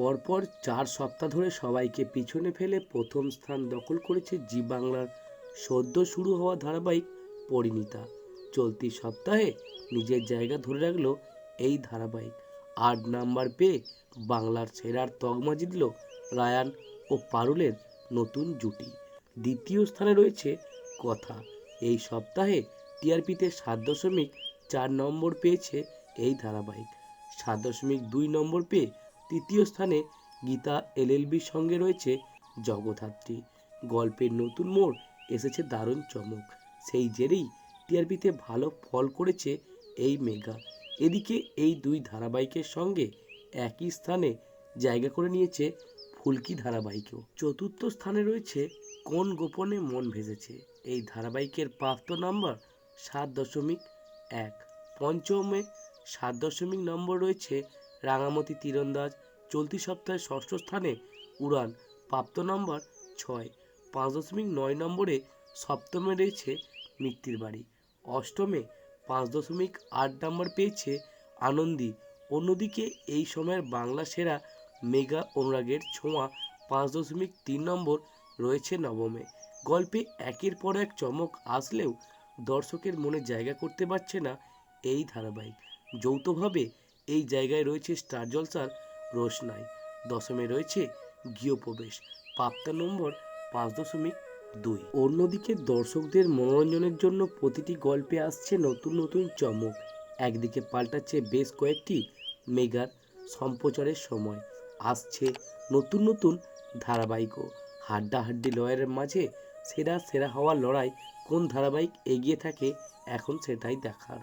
পরপর চার সপ্তাহ ধরে সবাইকে পিছনে ফেলে প্রথম স্থান দখল করেছে জি বাংলার সদ্য শুরু হওয়া ধারাবাহিক পরিণীতা। চলতি সপ্তাহে নিজের জায়গা ধরে রাখল এই ধারাবাহিক। আট নাম্বার পেয়ে বাংলার সেরার তকমা জিতল রায়ান ও পারুলের নতুন জুটি। দ্বিতীয় স্থানে রয়েছে কথা। এই সপ্তাহে টিআরপিতে সাত দশমিক চার নম্বর পেয়েছে এই ধারাবাহিক। সাত দশমিক দুই নম্বর পেয়ে তৃতীয় স্থানে গীতা এলএলবির সঙ্গে রয়েছে জগদ্ধাত্রী। গল্পের নতুন মোড় এসেছে দারুণ চমক। সেই জেরেই টিআরপিতে ভালো ফল করেছে এই মেগা। এদিকে এই দুই ধারাবাহিকের সঙ্গে একই স্থানে জায়গা করে নিয়েছে ফুলকি ধারাবাহিকও। চতুর্থ স্থানে রয়েছে কোন গোপনে মন ভেসেছে এই ধারাবাহিকের প্রাপ্ত নাম্বার সাত দশমিক এক। পঞ্চমে সাত দশমিক নম্বর রয়েছে রাঙামতি তীরন্দাজ, চলতি সপ্তাহে ষষ্ঠ স্থানে উড়ান, প্রাপ্ত নম্বর ছয়। পাঁচ দশমিক নয় নম্বরে সপ্তমে রয়েছে মৃত্যুর বাড়ি। অষ্টমে পাঁচ দশমিক আট নম্বর পেয়েছে আনন্দী। অন্যদিকে এই সময়ের বাংলা সেরা মেগা অনুরাগের ছোঁয়া পাঁচ দশমিক তিন নম্বর রয়েছে নবমে। গল্পে একের পর এক চমক আসলেও দর্শকের মনে জায়গা করতে পারছে না এই ধারাবাহিক। যৌথভাবে এই জায়গায় রয়েছে স্টার জলসার রোশনাই, দশমে রয়েছে গৃহপ্রবেশ প্রাপ্ত নম্বর পাঁচ দশমিক দুই। অন্যদিকে দর্শকদের মনোরঞ্জনের জন্য প্রতিটি গল্পে আসছে নতুন নতুন চমক। একদিকে পাল্টাচ্ছে বেশ কয়েকটি মেগার সম্প্রচারের সময়। আসছে নতুন নতুন ধারাবাহিকও হাড্ডাহাড্ডি লড়াইয়ের মাঝে সেরা সেরা হওয়ার লড়াই কোন ধারাবাহিক এগিয়ে থাকে এখন সেটাই দেখার।